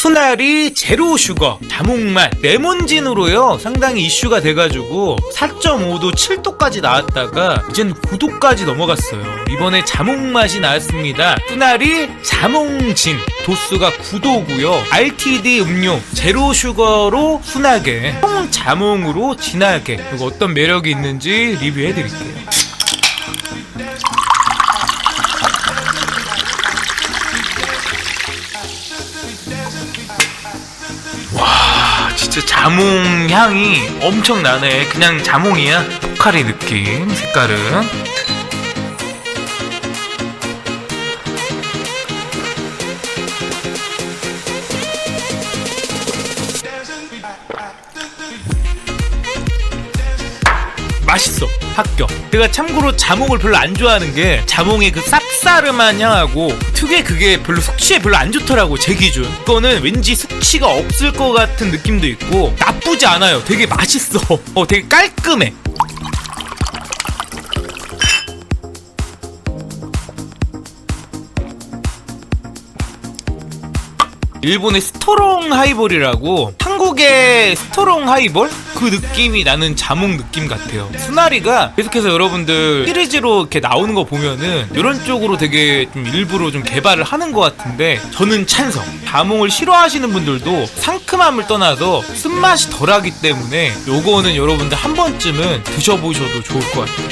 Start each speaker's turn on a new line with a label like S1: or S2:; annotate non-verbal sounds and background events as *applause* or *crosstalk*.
S1: 수나리 제로 슈거 자몽맛 레몬진으로요. 상당히 이슈가 돼가지고 4.5도 7도까지 나왔다가 이젠 9도까지 넘어갔어요. 이번에 자몽맛이 나왔습니다. 수나리 자몽진. 도수가 9도고요. RTD 음료 제로 슈거로 순하게 총 자몽으로 진하게. 그리고 어떤 매력이 있는지 리뷰해드릴게요 진짜 자몽 향이 엄청 나네. 그냥 자몽이야? 포카리 느낌 색깔은 맛있어. 합격. 제가 참고로 자몽을 별로 안 좋아하는 게 자몽의 그 쌉싸름한 향하고 특유의 그게 별로 숙취에 별로 안 좋더라고 제 기준. 그거는 왠지 숙취가 없을 것 같은 느낌도 있고 나쁘지 않아요. 되게 맛있어. *laughs* 어 되게 깔끔해. 일본의 스토롱 하이볼이라고 한국의 스토롱 하이볼 그 느낌이 나는 자몽 느낌 같아요. 수나리가 계속해서 여러분들 시리즈로 이렇게 나오는 거 보면은 이런 쪽으로 되게 좀 일부러 좀 개발을 하는 것 같은데 저는 찬성. 자몽을 싫어하시는 분들도 상큼함을 떠나서 쓴맛이 덜하기 때문에 요거는 여러분들 한 번쯤은 드셔보셔도 좋을 것 같아요.